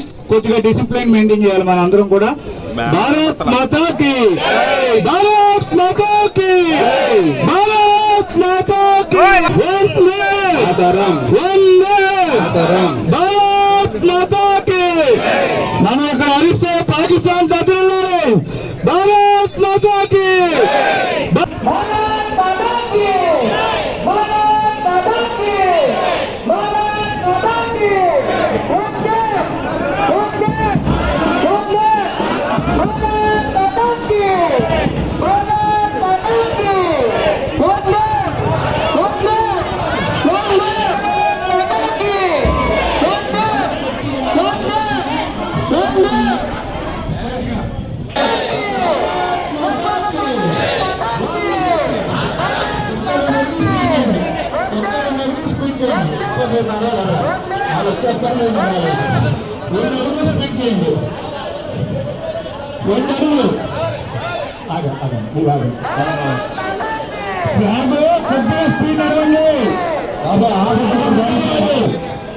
కొద్దిగా discipline maintain చేయాలి మన అందరం కూడా. భారత్ మాతాకి. భారత్ మాతాకి. భారత్ మాతాకి. భారత్ మాతాకి. మనం ఇక్కడ అరిస్తే పాకిస్తాన్ దగ్గరలో భారత్ మాతాకి. వాళ్ళు వచ్చేస్తారు నేను రెండు అడుగులు స్పీడ్ చేయండి రెండు అడుగులు ఫ్లాగ్ కొద్దిగా స్పీడ్ నడవండి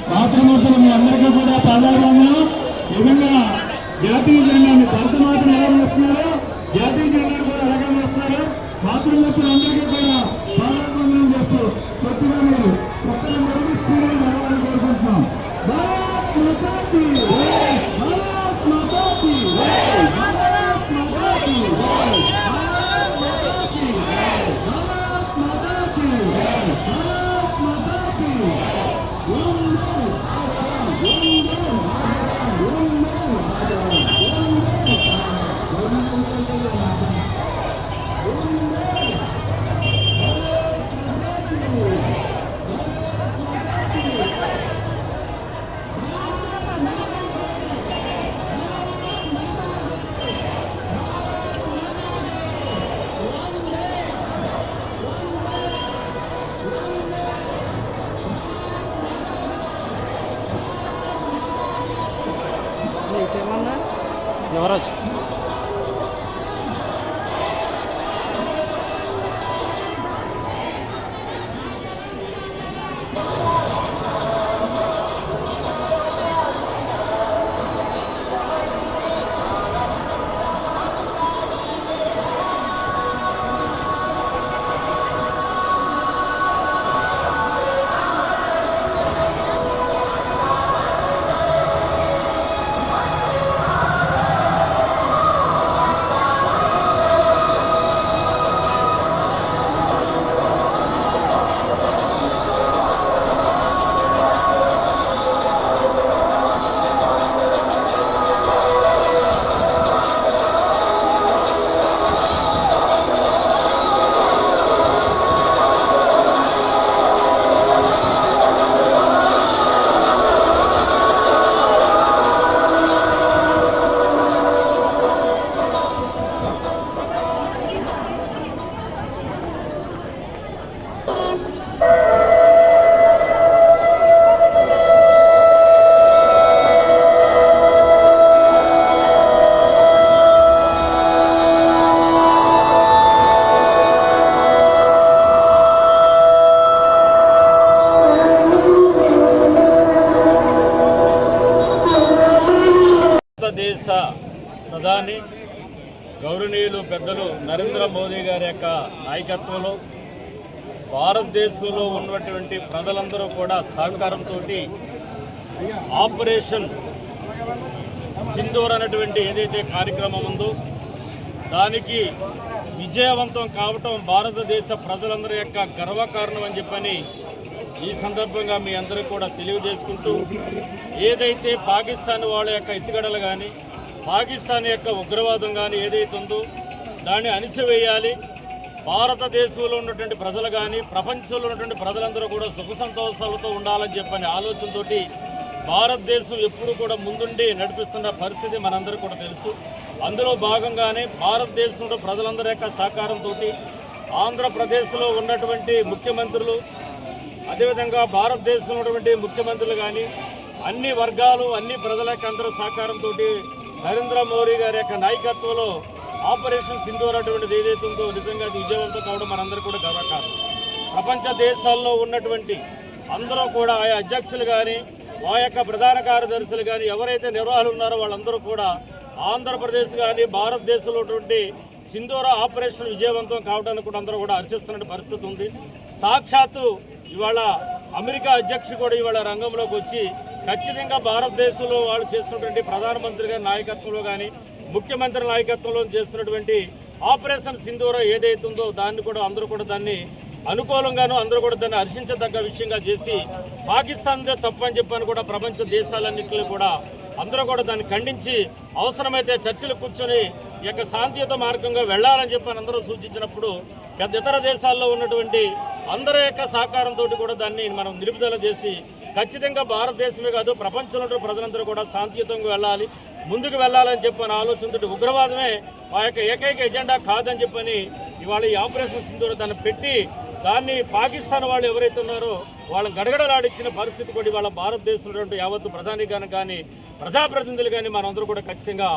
మాతృమూర్తులు మీ అందరికీ కూడా పాదాలను విధంగా జాతీయ జెండాన్ని భారతమాతను ఎలా వేస్తున్నారు జాతీయ జెండాన్ని కూడా అలాగే వేస్తున్నారు మాతృమూర్తులు అందరికీ కూడా కొత్తగా మీరు కొత్తగా స్పీడ్గా భారతదేశ ప్రధాని గౌరవనీయులు పెద్దలు నరేంద్ర మోదీ గారి యొక్క నాయకత్వంలో భారతదేశంలో ఉన్నటువంటి ప్రజలందరూ కూడా సహకారంతో ఆపరేషన్ సింధూర్ అనేటువంటి ఏదైతే కార్యక్రమం ఉందో దానికి విజయవంతం కావటం భారతదేశ ప్రజలందరి యొక్క గర్వకారణం అని చెప్పని ఈ సందర్భంగా మీ అందరికీ కూడా తెలియజేసుకుంటూ ఏదైతే పాకిస్తాన్ వాళ్ళ యొక్క ఎత్తుగడలు కానీ పాకిస్తాన్ యొక్క ఉగ్రవాదం కానీ ఏదైతే ఉందో దాన్ని అణిసివేయాలి భారతదేశంలో ఉన్నటువంటి ప్రజలు కానీ ప్రపంచంలో ఉన్నటువంటి ప్రజలందరూ కూడా సుఖ సంతోషాలతో ఉండాలని చెప్పని ఆలోచనతో భారతదేశం ఎప్పుడు కూడా ముందుండి నడిపిస్తున్న పరిస్థితి మనందరికీ కూడా తెలుసు. అందులో భాగంగానే భారతదేశంలో ప్రజలందరి యొక్క సహకారంతో ఆంధ్రప్రదేశ్లో ఉన్నటువంటి ముఖ్యమంత్రులు అదేవిధంగా భారతదేశంలో ఉన్నటువంటి ముఖ్యమంత్రులు కానీ అన్ని వర్గాలు అన్ని ప్రజల యొక్క అందరూ సహకారంతో నరేంద్ర మోడీ గారి యొక్క నాయకత్వంలో ఆపరేషన్ సింధూర్ అటువంటిది ఏదైతే ఉందో నిజంగా అది విజయవంతం కావడం మనందరూ కూడా గర్వకారం ప్రపంచ దేశాల్లో ఉన్నటువంటి అందరూ కూడా ఆయా అధ్యక్షులు కానీ మా యొక్క ప్రధాన కార్యదర్శులు కానీ ఎవరైతే నిర్వాహకులు ఉన్నారో వాళ్ళందరూ కూడా ఆంధ్రప్రదేశ్ కానీ భారతదేశంలో ఉన్నటువంటి సింధూర ఆపరేషన్ విజయవంతం కావడానికి కూడా అందరూ కూడా హర్షిస్తున్న పరిస్థితి ఉంది. సాక్షాత్తు ఇవాళ అమెరికా అధ్యక్షుడు కూడా ఇవాళ రంగంలోకి వచ్చి ఖచ్చితంగా భారతదేశంలో వాళ్ళు చేస్తున్నటువంటి ప్రధానమంత్రి గారి నాయకత్వంలో కానీ ముఖ్యమంత్రి నాయకత్వంలో చేస్తున్నటువంటి ఆపరేషన్ సింధూర ఏదైతుందో దాన్ని కూడా అందరూ కూడా దాన్ని అనుకూలంగాను అందరూ కూడా దాన్ని హర్షించదగ్గ విషయంగా చేసి పాకిస్తాన్దే తప్పని చెప్పని కూడా ప్రపంచ దేశాలన్నింటినీ కూడా అందరూ కూడా దాన్ని ఖండించి అవసరమైతే చర్చలు కూర్చొని ఈ యొక్క శాంతియుత మార్గంగా వెళ్ళాలని చెప్పని అందరూ సూచించినప్పుడు పెద్ద ఇతర దేశాల్లో ఉన్నటువంటి అందరి యొక్క సహకారంతో కూడా దాన్ని మనం నిలుపుదల చేసి ఖచ్చితంగా భారతదేశమే కాదు ప్రపంచంలో ప్రజలందరూ కూడా శాంతియుతంగా వెళ్ళాలి ముందుకు వెళ్ళాలని చెప్పని ఆలోచనతో ఉగ్రవాదమే మా యొక్క ఏకైక ఎజెండా కాదని చెప్పని ఇవాళ ఈ ఆపరేషన్ సింధూర దాన్ని పెట్టి దాన్ని పాకిస్తాన్ వాళ్ళు ఎవరైతే ఉన్నారో వాళ్ళని గడగడలాడించిన పరిస్థితి కూడా ఇవాళ భారతదేశంలో ఉన్నటువంటి యావత్తు ప్రధాని కానీ ప్రజాప్రతినిధులు కానీ మనందరూ కూడా ఖచ్చితంగా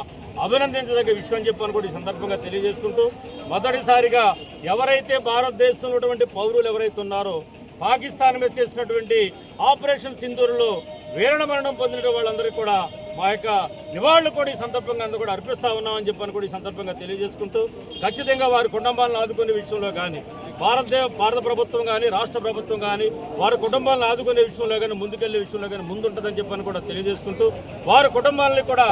అభినందించదగ్గ విషయం చెప్పని కూడా ఈ సందర్భంగా తెలియజేసుకుంటూ మొదటిసారిగా ఎవరైతే భారతదేశంలో ఉన్నటువంటి పౌరులు ఎవరైతే ఉన్నారో పాకిస్తాన్ మీద చేసినటువంటి ఆపరేషన్ సింధూరులో వీరణ మరణం పొందిన వాళ్ళందరికీ కూడా మా యొక్క నివాళులు కూడా ఈ సందర్భంగా అందరూ కూడా అర్పిస్తా ఉన్నామని చెప్పని కూడా ఈ సందర్భంగా తెలియజేసుకుంటూ ఖచ్చితంగా వారి కుటుంబాలను ఆదుకునే విషయంలో కానీ భారతదేశ భారత ప్రభుత్వం కానీ రాష్ట్ర ప్రభుత్వం కానీ వారి కుటుంబాలను ఆదుకునే విషయంలో కానీ ముందుకెళ్ళే విషయంలో కానీ ముందుంటుందని చెప్పని కూడా తెలియజేసుకుంటూ వారి కుటుంబాలని కూడా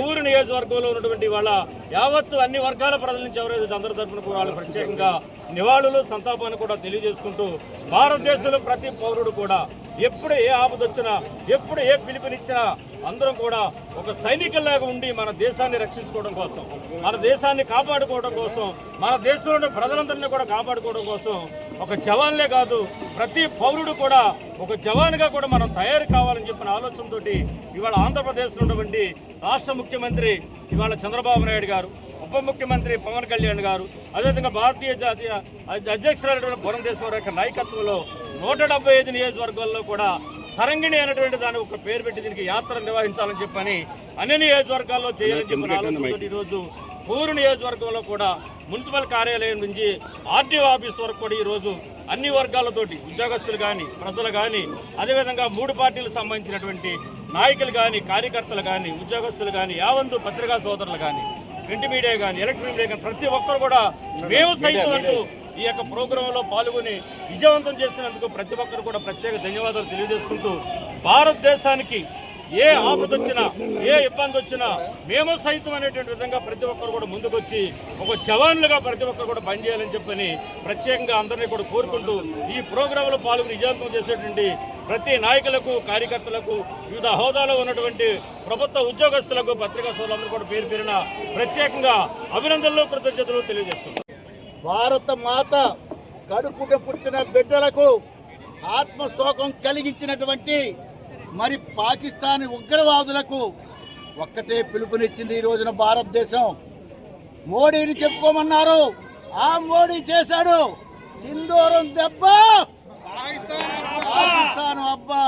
ఊరు నియోజకవర్గంలో ఉన్నటువంటి వాళ్ళ యావత్తు అన్ని వర్గాల ప్రజల నుంచి ఎవరైతే అందరి తరఫున కూడా వాళ్ళు ప్రత్యేకంగా నివాళులు సంతాపాన్ని కూడా తెలియజేసుకుంటూ భారతదేశంలో ప్రతి పౌరుడు కూడా ఎప్పుడు ఏ ఆపద వచ్చినా ఎప్పుడు ఏ పిలుపునిచ్చినా అందరం కూడా ఒక సైనికుల్లాగా ఉండి మన దేశాన్ని రక్షించుకోవడం కోసం మన దేశాన్ని కాపాడుకోవడం కోసం మన దేశంలో ఉన్న ప్రజలందరినీ కూడా కాపాడుకోవడం కోసం ఒక జవాన్లే కాదు ప్రతి పౌరుడు కూడా ఒక జవాన్గా కూడా మనం తయారు కావాలని చెప్పిన ఆలోచనతోటి ఇవాళ ఆంధ్రప్రదేశ్లో ఉన్నటువంటి రాష్ట్ర ముఖ్యమంత్రి ఇవాళ చంద్రబాబు నాయుడు గారు ఉప ముఖ్యమంత్రి పవన్ కళ్యాణ్ గారు అదేవిధంగా భారతీయ జాతీయ అధ్యక్షులైనటువంటి పురంధేశ్వర యొక్క నాయకత్వంలో నూట డెబ్బై ఐదు నియోజకవర్గాల్లో కూడా తరంగిణి అనేటువంటి దాని ఒక పేరు పెట్టి దీనికి యాత్ర నిర్వహించాలని చెప్పని అన్ని నియోజకవర్గాల్లో చేయాలని చెప్పిన ఆలోచనతో ఈరోజు పూరు నియోజకవర్గంలో కూడా మున్సిపల్ కార్యాలయం నుంచి ఆర్టీఓ ఆఫీస్ వరకు కూడా ఈరోజు అన్ని వర్గాలతోటి ఉద్యోగస్తులు కానీ ప్రజలు కానీ అదేవిధంగా మూడు పార్టీలకు సంబంధించినటువంటి నాయకులు కానీ కార్యకర్తలు కానీ ఉద్యోగస్తులు కానీ యావంతు పత్రికా సోదరులు కానీ ప్రింట్ మీడియా కానీ ఎలక్ట్రిక్ మీడియా కానీ ప్రతి ఒక్కరు కూడా మేము సైతం అంటూ ఈ యొక్క ప్రోగ్రాంలో పాల్గొని విజయవంతం చేసినందుకు ప్రతి ఒక్కరు కూడా ప్రత్యేక ధన్యవాదాలు తెలియజేసుకుంటూ భారతదేశానికి ఏ ఆపద వచ్చినా ఏ ఇబ్బంది వచ్చినా మేము సైతం అనేటువంటి విధంగా ప్రతి ఒక్కరు కూడా ముందుకొచ్చి ఒక జవాన్లుగా ప్రతి ఒక్కరు కూడా పనిచేయాలని చెప్పని ప్రత్యేకంగా అందరినీ కూడా కోరుకుంటూ ఈ ప్రోగ్రాంలో పాల్గొని విజయవంతం చేసేటువంటి ప్రతి నాయకులకు కార్యకర్తలకు వివిధ హోదాలో ఉన్నటువంటి ప్రభుత్వ ఉద్యోగస్తులకు పత్రికా సోదరులందరూ కూడా పేరు పేరిన ప్రత్యేకంగా అభినందనలు కృతజ్ఞతలు తెలియజేస్తున్నారు భారత మాత కడుపుట పుట్టిన బిడ్డలకు ఆత్మశోకం కలిగించినటువంటి మరి పాకిస్తాన్ ఉగ్రవాదులకు ఒక్కటే పిలుపునిచ్చింది ఈ రోజున భారతదేశం. మోడీని చెప్పుకోమన్నారు. ఆ మోడీ చేశాడు. సింధూరం దెబ్బ పాకిస్తాన్ అబ్బా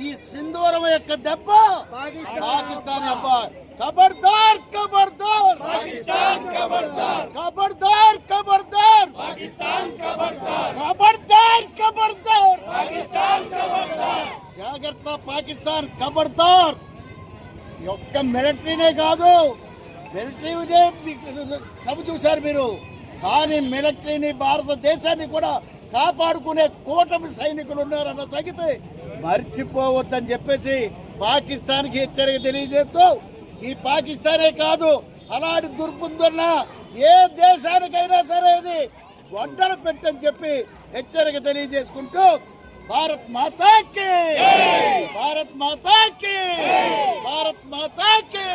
ఈ సింధూరం యొక్క దెబ్బ పాకిస్తాన్ అబ్బా ఖబర్దార్ ఖబర్దార్ పాకిస్తాన్ ఖబర్దార్ ఖబర్దార్ ఖబర్దార్ పాకిస్తాన్ ఖబర్దార్ ఖబర్దార్ ఖబర్దార్ పాకిస్తాన్ ఖబర్దార్ జాగ్రత్త పాకిస్తాన్ ఖబర్దార్ ఈ ఒక్క మిలిటరీనే కాదు మిలిటరీనే సభ చూశారు మీరు. కానీ మిలిటరీని భారతదేశాన్ని కూడా కాపాడుకునే కూటమి సైనికులు ఉన్నారన్న సంగతి మర్చిపోవద్దని చెప్పేసి పాకిస్తాన్కి హెచ్చరిక తెలియజేస్తూ ఈ పాకిస్తానే కాదు అలాంటి దుర్బుందున్న ఏ దేశానికైనా సరే ఇది వడ్డలు పెట్టని చెప్పి హెచ్చరిక తెలియజేసుకుంటూ భారత్ మాతాకి! భారత్ మాతాకి! భారత్ మాతాకి!